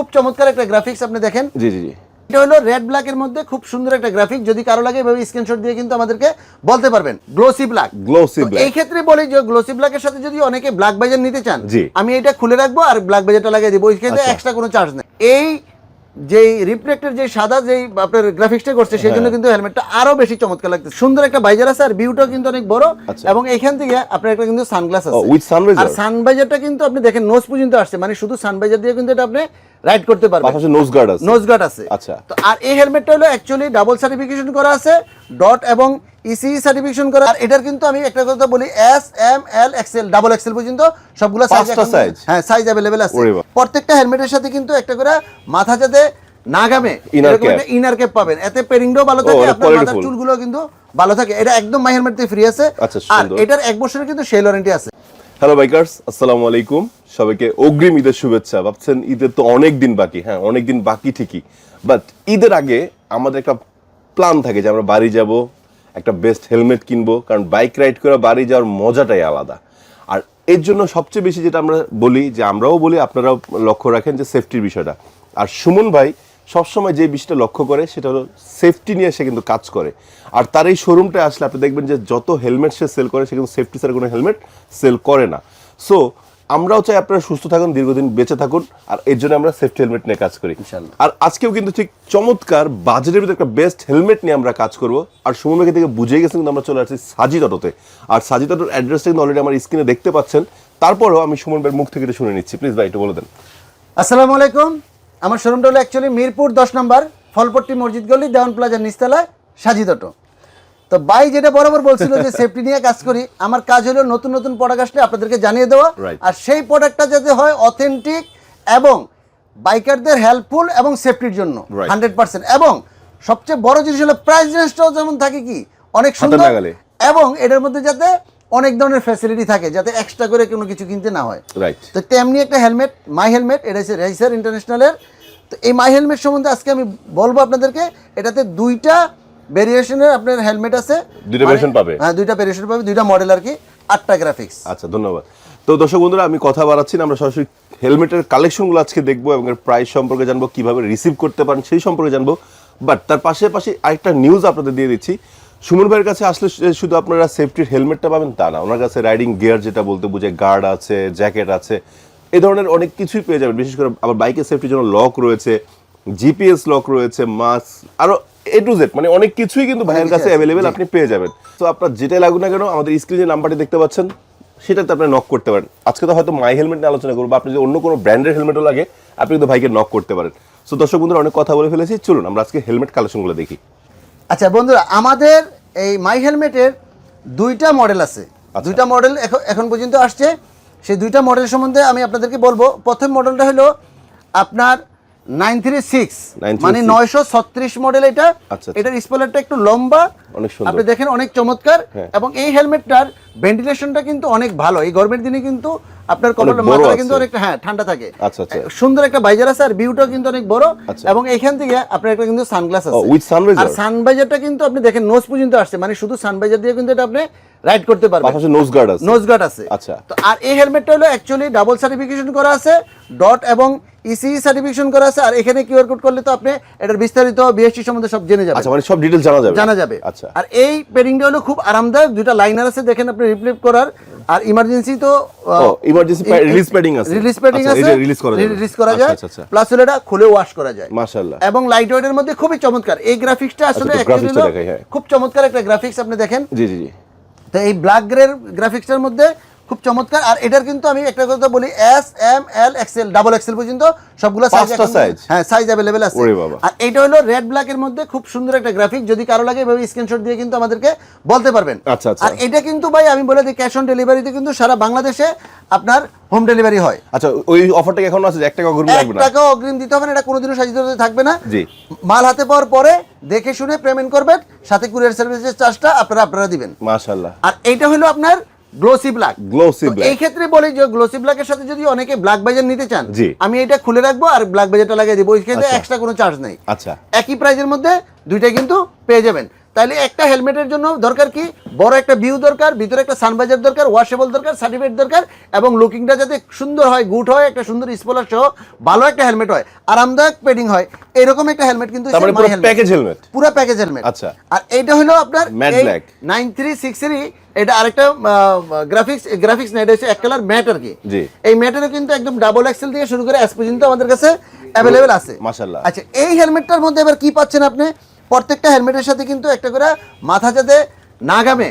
খুব চমৎকার একটা গ্রাফিক্স আপনি দেখেন। জি জি জি। এটা হলো রেড ব্ল্যাক এর মধ্যে খুব সুন্দর একটা গ্রাফিক যদি কারও লাগে এভাবে স্ক্রিনশট দিয়ে কিন্তু আমাদেরকে বলতে পারবেন। Glossy black Glossy black। এই ক্ষেত্রে বলি যে গ্লোসি ব্ল্যাক এর সাথে যদি অনেকে ব্ল্যাক বাজার নিতে চান। আমি এটা খুলে রাখব আর ব্ল্যাক বাজারটা লাগিয়ে দিব। ওই ক্ষেত্রে আচ্ছা। এক্সট্রা কোনো চার্জ নেই। এই যে রিফ্লেক্টের যে সাদা যেই আপনার গ্রাফিক্সটা করছে সেই হ্যাঁ। জন্য কিন্তু হেলমেটটা আরও বেশি চমৎকার লাগছে সুন্দর একটা বাইজার আছে আর ভিউটাও কিন্তু অনেক বড়। আচ্ছা। এবং এখান থেকে আপনার একটা কিন্তু সানগ্লাস আছে। উইথ আর সানবাইজারটা কিন্তু আপনি দেখেন নোজ পর্যন্ত আসছে। মানে শুধু সানবাইজার দিয়ে কিন্তু এটা আপনি রাইড করতে পাশাপাশি নোজ গার্ড আছে। নোজ গার্ড আছে। আচ্ছা। তো আর এই হেলমেটটা হলো অ্যাকচুয়ালি ডাবল সার্টিফিকেশন করা আছে ডট এবং ইসি সার্টিফিকেশন করা। আর এটার কিন্তু আমি একটা কথা বলি S M L XL double XL পর্যন্ত সবগুলো সাইজ হ্যাঁ সাইজ অ্যাভেলেবেল আছে। প্রত্যেকটা হেলমেটের সাথে কিন্তু একটা করে মাথা যাতে না ঘামে Inner cap। ইনার ক্যাপ পাবেন। এতে পেরিংটাও ভালো থাকে আপনার মাথার। চুলগুলো কিন্তু ভালো থাকে। এটা একদম মাই হেলমেট ফ্রি আছে। আচ্ছা, আর এটার এক বছরের কিন্তু সেল ওয়ারেন্টি আছে। হ্যালো বাইকার্স আসসালামু আলাইকুম সবাইকে অগ্রিম ঈদের শুভেচ্ছা। ভাবছেন ঈদের তো অনেক দিন বাকি। হ্যাঁ অনেক দিন বাকি ঠিকই। বাট ঈদের আগে আমাদের একটা প্ল্যান থাকে যে আমরা বাড়ি যাব, একটা বেস্ট হেলমেট কিনবো, কারণ বাইক রাইড করে বাড়ি যাওয়ার মজাটাই আলাদা। আর এর জন্য সবচেয়ে বেশি যেটা আমরা বলি, যে আমরাও বলি, আপনারাও লক্ষ্য রাখেন যে সেফটির বিষয়টা। আর সুমন ভাই সবসময় যে বিষয়টা লক্ষ্য করে সেটা হলো সেফটি নিয়ে সে কিন্তু কাজ করে। আর তার এই শোরুমটা আসলে আপনি দেখবেন যে যত হেলমেট সে সেল করে সে কিন্তু সেফটি ছাড়া কোনো হেলমেট সেল করে না। সো আমরাও চাই আপনারা সুস্থ থাকুন দীর্ঘদিন বেঁচে থাকুন আর এর জন্য আমরা সেফটি হেলমেট নিয়ে কাজ করি। আর আজকেও কিন্তু ঠিক চমৎকার বাজেটের ভিতরে একটা বেস্ট হেলমেট নিয়ে আমরা কাজ করব। আর সুমন থেকে বুঝে গেছেন কিন্তু আমরা চলে আসছি সাজিদ অটোতে আর সাজিদ অটোর অ্যাড্রেসটা কিন্তু অলরেডি আমার স্ক্রিনে দেখতে পাচ্ছেন। তারপরেও আমি সুমন ভাইয়ের মুখ থেকে শুনে নিচ্ছি। প্লিজ ভাই একটু বলে দেন। আসসালামু আলাইকুম। আমার শোরুমটা হলো অ্যাকচুয়ালি মিরপুর দশ নম্বর ফলপট্টি মসজিদ গলি দেওয়ান প্লাজার নিচতলায় সাজিদ অটো। তো বাই যেটা বরাবর বলছিল যে সেফটি নিয়ে কাজ করি আমার কাজ হলো নতুন নতুন প্রোডাক্ট আসলে আপনাদেরকে জানিয়ে দেওয়া। আর সেই প্রোডাক্টটা যাতে হয় অথেন্টিক এবং বাইকারদের হেল্পফুল এবং সেফটির জন্য হান্ড্রেড পার্সেন্ট এবং সবচেয়ে বড় জিনিস হলো প্রাইস রেঞ্জটাও যেমন থাকে কি অনেক সুন্দর এবং এটার মধ্যে যাতে অনেক ধরনের ফ্যাসিলিটি থাকে যাতে এক্সট্রা করে কোনো কিছু কিনতে না হয়। রাইট তো তেমনি একটা হেলমেট মাই হেলমেট এটা হচ্ছে রেসার ইন্টারন্যাশনালের তো এই মাই হেলমেট সম্বন্ধে আজকে আমি বলব আপনাদেরকে এটাতে দুইটা ভেরিয়েশনের আপনার হেলমেট আছে। দুইটা মানে- variation পাবে? হ্যাঁ দুইটা ভেরিয়েশন পাবে দুইটা মডেল আর কি আটটা গ্রাফিক্স আচ্ছা ধন্যবাদ। তো দর্শক বন্ধুরা আমি কথা বাড়াচ্ছি না আমরা সরাসরি হেলমেটের কালেকশনগুলো আজকে দেখব এবং এর প্রাইস সম্পর্কে জানব কীভাবে রিসিভ করতে পারেন সেই সম্পর্কে জানব। বাট তার পাশাপাশি আরেকটা নিউজ আপনাদের দিয়ে দিচ্ছি। সুমন ভাইয়ের কাছে আসলে শুধু আপনারা সেফটির হেলমেটটা পাবেন তা না ওনার কাছে রাইডিং গিয়ার যেটা বলতে বুঝে গার্ড আছে জ্যাকেট আছে এ ধরনের অনেক কিছুই পেয়ে যাবেন। বিশেষ করে আবার বাইকের সেফটির জন্য লক রয়েছে জিপিএস লক রয়েছে মাস্ক আরও এ টু জেড মানে অনেক কিছুই কিন্তু ভাইয়ের কাছে অ্যাভেলেবেল আপনি পেয়ে যাবেন। তো আপনার যেটাই লাগুক না কেন আমাদের স্ক্রিনে নাম্বারটি দেখতে পাচ্ছেন সেটাতে আপনি নক করতে পারেন। আজকে তো হয়তো মাই হেলমেট নিয়ে আলোচনা করব আপনি যদি অন্য কোনো ব্র্যান্ডের হেলমেটও লাগে আপনি কিন্তু ভাইকে নক করতে পারেন। সো দর্শক বন্ধুরা অনেক কথা বলে ফেলেছি। চলুন আমরা আজকে হেলমেট কালেকশনগুলো দেখি। আচ্ছা বন্ধুরা আমাদের এই মাই হেলমেটের দুইটা মডেল আছে। আচ্ছা। দুইটা মডেল এখন পর্যন্ত আসছে। সেই দুইটা মডেল সম্বন্ধে আমি আপনাদেরকে বলব। প্রথম মডেলটা হলো আপনার নাইন থ্রি সিক্স 936 মানে নয়শো ছত্রিশ মডেল এটা। আচ্ছা, আচ্ছা। এটার স্পলারটা একটু লম্বা। আপনি দেখেন অনেক চমৎকার। হ্যাঁ। এবং এই হেলমেটটার ভেন্টিলেশনটা কিন্তু অনেক ভালো। এই গরমের দিনে কিন্তু আপনার কপালের মাথাটা কিন্তু অনেক হ্যাঁ ঠান্ডা থাকে। আচ্ছা, আচ্ছা। সুন্দর একটা ভাইজার আছে আর ভিউটাও কিন্তু অনেক বড়। আচ্ছা। এবং এখান থেকে আপনার একটা কিন্তু সানগ্লাস আছে। উইথ সানভাইজার আর সানবাইজারটা কিন্তু আপনি দেখেন নোজ পর্যন্ত আসছে। মানে শুধু সানভাইজার দিয়ে কিন্তু এটা আপনি রাইড করতে পাশাপাশি নোজ গার্ড আছে। নোজ গার্ড আছে। আচ্ছা। তো আর এই হেলমেটটা হলো অ্যাকচুয়ালি ডাবল সার্টিফিকেশন করা আছে ডট এবং ইসি সার্টিফিকেশন করা আছে আর এখানে কিউআর কোড করলে তো আপনি এটার বিস্তারিত বিএসটি সম্বন্ধে সব জেনে যাবেন। আচ্ছা মানে সব ডিটেলস জানা যাবে। জানা যাবে। আচ্ছা। আর এই হলো খুব আরামদায়ক দুইটা লাইনার আছে দেখেন আপনি রিপ্লেপ করার। আর ইমার্জেন্সি তো pa- release padding আছে। রিলিজ প্যাডিং আচ্ছা, আছে করা যাবে। রিলিজ করা আচ্ছা, যায় আচ্ছা, আচ্ছা। প্লাস হলো এটা খুলে ওয়াশ করা যায়। মাশাআল্লাহ। এবং লাইট ওয়েটের মধ্যে খুবই চমৎকার। এই গ্রাফিক্সটা আসলে টা হলো হ্যাঁ। খুব চমৎকার একটা গ্রাফিক্স আপনি দেখেন। জি জি জি। তো এই ব্ল্যাক গ্রের গ্রাফিক্সটার মধ্যে খুব চমৎকার। আর এটার কিন্তু আমি একটা কথা বলি S M L XL double XL পর্যন্ত সবগুলো সাইজ হ্যাঁ সাইজ অ্যাভেলেবেল আছে। আর এটা হলো রেড ব্ল্যাক এর মধ্যে খুব সুন্দর একটা গ্রাফিক যদি কারও লাগে এভাবে স্ক্রিনশট দিয়ে কিন্তু আমাদেরকে বলতে পারবেন। আচ্ছা, আচ্ছা। আর এটা কিন্তু ভাই আমি বলে দিই ক্যাশ অন ডেলিভারিতে কিন্তু সারা বাংলাদেশে আপনার হোম ডেলিভারি হয়। আচ্ছা ওই অফারটা এখনও আছে যে এক টাকা ঘুরবে এক লাগবে না? টাকাও অগ্রিম দিতে হবে না এটা কোনোদিনও সাজিত হতে থাকবে না। জি। মাল হাতে পাওয়ার পরে দেখে শুনে পেমেন্ট করবেন সাথে কুরিয়ার সার্ভিসের চার্জটা আপনারা আপনারা দিবেন। মাশাআল্লাহ। আর এইটা হলো আপনার গ্লোসি ব্ল্যাক Glossy black। এই ক্ষেত্রে বলি যে গ্লোসি ব্ল্যাকের সাথে যদি অনেকে ব্ল্যাক বাজার নিতে চান। আমি এটা খুলে রাখব আর ব্ল্যাক বাজারটা লাগিয়ে দিব। ওই ক্ষেত্রে। এক্সট্রা কোনো চার্জ নেই। আচ্ছা। একই প্রাইজের মধ্যে দুইটা কিন্তু পেয়ে যাবেন। তাহলে একটা হেলমেটের জন্য দরকার কি? বড় একটা ভিউ দরকার ভিতরে একটা সানবাইজার দরকার ওয়াশেবল দরকার সার্টিফিকেট দরকার এবং লুকিংটা যাতে সুন্দর হয় গুড হয় একটা সুন্দর স্পলার সহ ভালো একটা হেলমেট হয় আরামদায়ক পেডিং হয় এরকম একটা হেলমেট কিন্তু পুরো প্যাকেজ হেলমেট পুরো প্যাকেজ হেলমেট আচ্ছা। আর এইটা হলো আপনার নাইন থ্রি সিক্স এটা আরেকটা গ্রাফিক্স গ্রাফিক্স না এটা হচ্ছে এক কালার ম্যাট আর কি। এই ম্যাটেরও কিন্তু একদম ডাবল এক্সেল থেকে শুরু করে এস পর্যন্ত আমাদের কাছে অ্যাভেলেবেল আছে। মাশাআল্লাহ। আচ্ছা এই হেলমেটটার মধ্যে এবার কি পাচ্ছেন আপনি? প্রত্যেকটা হেলমেটের সাথে কিন্তু একটা করে মাথা যাতে নাগামে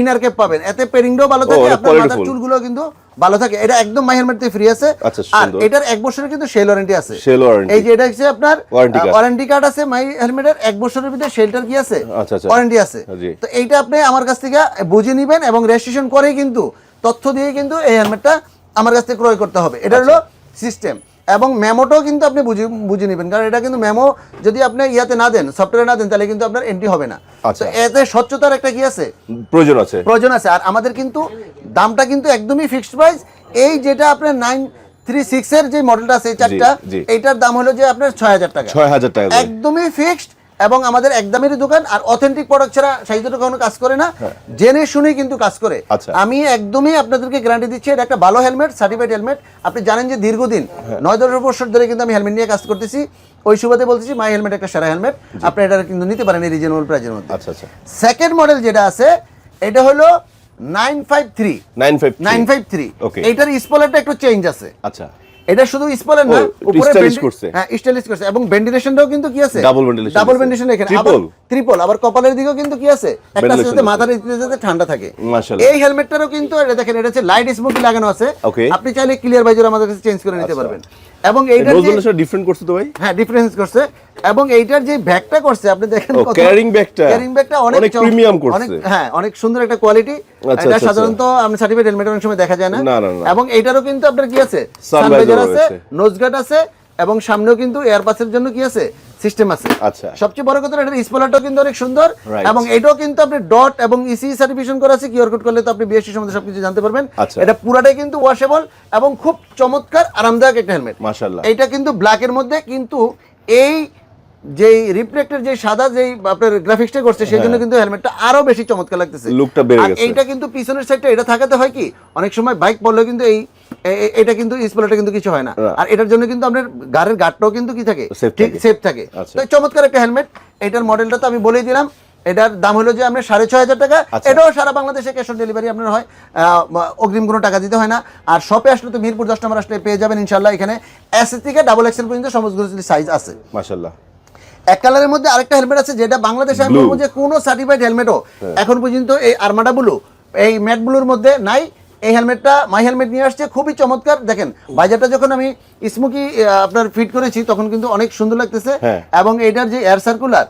ইনার ক্যাপ পাবেন। এতে পেরিংটাও ভালো থাকে আপনার মাথার চুলগুলো কিন্তু ভালো থাকে। এটা একদম মাই হেলমেট ফ্রি আছে। আচ্ছা, আর এটার এক বছরের কিন্তু সেল ওয়ারেন্টি আছে। Shell warranty। এই যে এটা হচ্ছে আপনার ওয়ারেন্টি কার্ড আছে মাই হেলমেটের এক বছরের ভিতরে শেল্টার কি আছে? আচ্ছা, আচ্ছা। ওয়ারেন্টি আছে। তো এইটা আপনি আমার কাছ থেকে বুঝে নেবেন এবং রেজিস্ট্রেশন করেই কিন্তু তথ্য দিয়ে কিন্তু এই হেলমেটটা আমার কাছ থেকে ক্রয় করতে হবে। এটা হলো সিস্টেম এবং মেমোটাও কিন্তু আপনি বুঝে বুঝে নেবেন। কারণ এটা কিন্তু মেমো যদি আপনি ইয়াতে না দেন সফটওয়্যারে না দেন তাহলে কিন্তু আপনার এন্ট্রি হবে না। আচ্ছা। তো এতে স্বচ্ছতার একটা কি আছে? প্রয়োজন আছে। প্রয়োজন আছে। আর আমাদের কিন্তু দামটা কিন্তু একদমই ফিক্সড প্রাইস এই যেটা আপনার নাইন থ্রি সিক্স এর যে মডেলটা আছে এই চারটা এইটার দাম হলো যে আপনার ছয় হাজার টাকা। ছয় হাজার টাকা একদমই ফিক্সড এবং আমাদের একদমেরই দোকান আর অথেন্টিক প্রোডাক্ট ছাড়া সাহিত্য কোনো কাজ করে না। জেনে শুনেই কিন্তু কাজ করে। হ্যাঁ। আচ্ছা। আমি একদমই আপনাদেরকে গ্যারান্টি দিচ্ছি এটা একটা ভালো হেলমেট সার্টিফাইড হেলমেট আপনি জানেন যে দীর্ঘদিন হ্যাঁ। নয় দশ বছর ধরে কিন্তু আমি হেলমেট নিয়ে কাজ করতেছি। ওই সুবাদে বলতেছি মাই হেলমেট একটা সেরা হেলমেট আপনি এটা কিন্তু নিতে পারেন এই রিজনেবল প্রাইজের মধ্যে। আচ্ছা আচ্ছা। সেকেন্ড মডেল যেটা আছে এটা হলো nine five three nine five nine five three. এইটার স্পলারটা একটু চেঞ্জ আছে। আচ্ছা। এটা শুধু স্পলার না উপরে করছে। হ্যাঁ স্টাইলিশ করছে এবং ভেন্টিলেশনটাও কিন্তু কি আছে ডাবল ভেন্টিলেশন ডাবল। ভেন্টিলেশন এখানে Triple? ট্রিপল আবার কপালের দিকেও কিন্তু কি আছে? একটা আছে। মাথার যাতে ঠান্ডা থাকে। মাশাআল্লাহ। এই হেলমেটটারও কিন্তু এটা দেখেন এটা হচ্ছে লাইট স্মোকি লাগানো আছে। আপনি চাইলে ক্লিয়ার ভাইজার আমাদের কাছে চেঞ্জ করে নিতে আচ্ছা। পারবেন। এবং এইটার যে নোজলটা ডিফারেন্ট করছে তো ভাই? হ্যাঁ ডিফারেন্স করছে। এবং এইটার যে ব্যাগটা করছে আপনি দেখেন ও, carrying bag টা ক্যারিং ব্যাগটা অনেক অনেক premium করছে। অনেক হ্যাঁ অনেক সুন্দর একটা কোয়ালিটি আচ্ছা, এটা আচ্ছা, সাধারণত আমি সার্টিফিকেট হেলমেট অনেক সময় দেখা যায় না। না, না, না। এবং এইটারও কিন্তু আপনার কি আছে? সানভাইজার আছে নোজ গার্ড আছে এবং সামনেও কিন্তু এয়ারপাসের জন্য কি আছে সিস্টেম আছে আচ্ছা। সবচেয়ে বড় কথা এটা স্পলারটাও কিন্তু অনেক সুন্দর এবং এটাও কিন্তু আপনি ডট এবং ইসি সার্টিফিকেশন করা আছে কিউআর কোড করলে তো আপনি বিএসসি সম্বন্ধে সবকিছু জানতে পারবেন আচ্ছা। এটা পুরাটাই কিন্তু ওয়াশেবল এবং খুব চমৎকার আরামদায়ক একটা হেলমেট মাশাআল্লাহ। এটা কিন্তু ব্ল্যাক এর মধ্যে কিন্তু এই যেই রিফ্লেক্টের যে সাদা যেই আপনার গ্রাফিক্সটা করছে সেই জন্য কিন্তু হেলমেটটা আরও বেশি চমৎকার লাগতেছে। লুকটা হ্যাঁ। বেড়ে গেছে। এইটা কিন্তু পিছনের সাইডটা এটা থাকাতে হয় কি অনেক সময় বাইক পড়লেও কিন্তু এই এটা কিন্তু স্পলারটা কিন্তু কিছু হয় না। আর এটার জন্য কিন্তু আপনার গাড়ির গার্ডটাও কিন্তু কি থাকে? ঠিক সেফ থাকে। আচ্ছা। তো চমৎকার একটা হেলমেট এটার মডেলটা তো আমি বলেই দিলাম এটার দাম হলো যে আমরা সাড়ে ছয় হাজার টাকা। আচ্ছা। এটাও সারা বাংলাদেশে ক্যাশ অন ডেলিভারি আপনার হয়। অগ্রিম কোনো টাকা দিতে হয় না। আর শপে আসলে তো মিরপুর দশ নম্বর আসলে পেয়ে যাবেন ইনশাল্লাহ এখানে এস থেকে ডাবল এক্সেল পর্যন্ত সমস্ত সাইজ আছে। মাশাআল্লাহ। এক কালারের মধ্যে আরেকটা হেলমেট আছে যেটা বাংলাদেশে আমি বলব যে কোনো সার্টিফাইড হেলমেটও এখন পর্যন্ত এই আর্মাডা ব্লু এই ম্যাট ব্লুর মধ্যে নাই। এই হেলমেটটা মাই হেলমেট নিয়ে আসছে খুবই চমৎকার। দেখেন বাজারটা যখন আমি স্মোকি আপনার ফিট করেছি তখন কিন্তু অনেক সুন্দর লাগতেছে। হ্যাঁ। এবং এটার যে এয়ার সার্কুলার।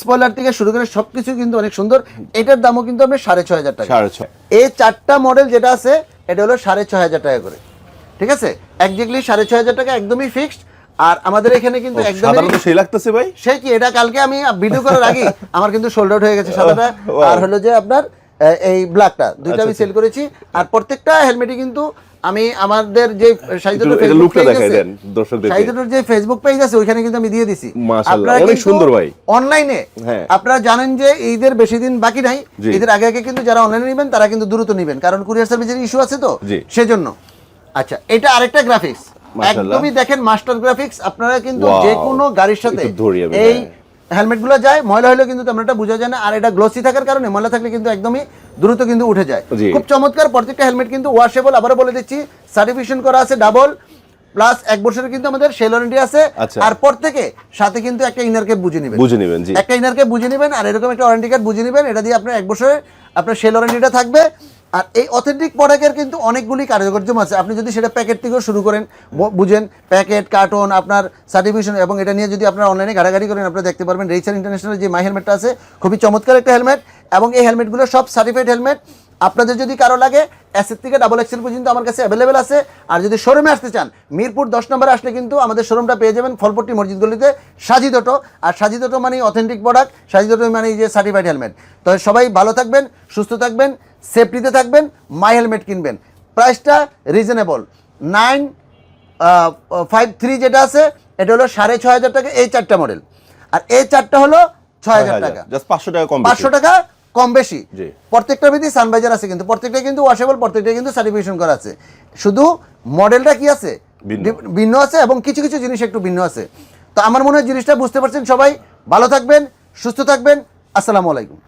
স্পয়লার থেকে শুরু করে সবকিছু কিন্তু অনেক সুন্দর। এটার দামও কিন্তু আপনি সাড়ে ছয় হাজার টাকা। এই চারটা মডেল যেটা আছে এটা হলো সাড়ে ছয় হাজার টাকা করে। ঠিক আছে? একজাক্টলি সাড়ে ছয় হাজার টাকা একদমই ফিক্সড আর আমাদের এখানে কিন্তু একদমই সাধারণত সেই লাগতেছে ভাই সে কি এটা কালকে আমি ভিডিও করার আগে আমার কিন্তু সোল্ড আউট হয়ে গেছে সাদাটা আর হলো যে আপনার এই ব্ল্যাকটা দুইটা আমি আচ্ছা, সেল করেছি আর প্রত্যেকটা হেলমেটই কিন্তু আমি আমাদের যে। সাহিত্যটোর যে ফেসবুক পেজ আছে ওইখানে কিন্তু আমি দিয়ে দিছি অনেক সুন্দর ভাই। অনলাইনে হ্যাঁ। আপনারা জানেন যে ঈদের বেশি দিন বাকি নাই ঈদের আগে আগে কিন্তু যারা অনলাইনে নেবেন তারা কিন্তু দ্রুত নেবেন কারণ কুরিয়ার সার্ভিসের ইস্যু আছে তো। সেজন্য আচ্ছা এটা আরেকটা গ্রাফিক্স। একদমই দেখেন মাস্টার গ্রাফিক্স আপনারা কিন্তু যে কোনো গাড়ির সাথে এই হ্যাঁ। হেলমেটগুলো যায় ময়লা হলেও কিন্তু তেমন বোঝা যায় না আর এটা গ্লোসি থাকার কারণে ময়লা থাকলে কিন্তু একদমই দ্রুত কিন্তু উঠে যায়। খুব চমৎকার প্রত্যেকটা হেলমেট কিন্তু ওয়াশেবল আবারও বলে দিচ্ছি সার্টিফিকেশন করা আছে ডাবল প্লাস এক বছরের কিন্তু আমাদের সেল ওয়ারেন্টি আছে আচ্ছা। আর প্রত্যেকে সাথে কিন্তু একটা ইনার কেপ বুঝে নেবেন। বুঝে নেবেন জি। একটা ইনার কেপ বুঝে নেবেন আর এরকম একটা ওয়ারেন্টি কার্ড বুঝে নেবেন এটা দিয়ে আপনার এক বছরের আপনার সেল ওয়ারেন্টিটা থাকবে। আর এই অথেন্টিক প্রোডাক্টের কিন্তু অনেকগুলি কার্যকর্য আছে। আপনি যদি সেটা প্যাকেট থেকেও শুরু করেন বুঝেন প্যাকেট কার্টন আপনার সার্টিফিকেশন এবং এটা নিয়ে যদি আপনার অনলাইনে ঘাটাঘাটি করেন, আপনারা দেখতে পারবেন রেইসার ইন্টারন্যাশনাল যে মাই হেলমেটটা আছে, খুবই চমৎকার একটা হেলমেট এবং এই হেলমেটগুলো সব সার্টিফাইড হেলমেট আপনাদের যদি কারও লাগে অ্যাসের থেকে ডাবল এক্সেল পর্যন্ত আমার কাছে অ্যাভেলেবেল আছে। আর যদি শোরুমে আসতে চান, মিরপুর দশ নম্বরে আসলে কিন্তু আমাদের শোরুমটা পেয়ে যাবেন ফলপট্টি মসজিদ গলিতে সাজিদ অটো। আর সাজিদ অটো মানে অথেন্টিক প্রোডাক্ট সাজিদ অটো মানে যে সার্টিফাইড হেলমেট তো সবাই ভালো থাকবেন, সুস্থ থাকবেন। সেফটিতে থাকবেন মাই হেলমেট কিনবেন। প্রাইসটা রিজনেবল নাইন ফাইভ থ্রি যেটা আছে এটা হলো সাড়ে ছয় হাজার টাকা এই চারটা মডেল আর এই চারটা হলো ছয় হাজার টাকা। পাঁচশো টাকা কম পাঁচশো টাকা কম বেশি। জি। প্রত্যেকটার ভিতরে সানবাইজার আছে কিন্তু প্রত্যেকটা কিন্তু ওয়াশেবল প্রত্যেকটা কিন্তু সার্টিফিকেশন করা আছে। শুধু মডেলটা কি আছে? ভিন্ন আছে এবং কিছু কিছু জিনিস একটু ভিন্ন আছে। তো আমার মনে হয় জিনিসটা বুঝতে পারছেন সবাই। ভালো থাকবেন সুস্থ থাকবেন। আসসালামু আলাইকুম।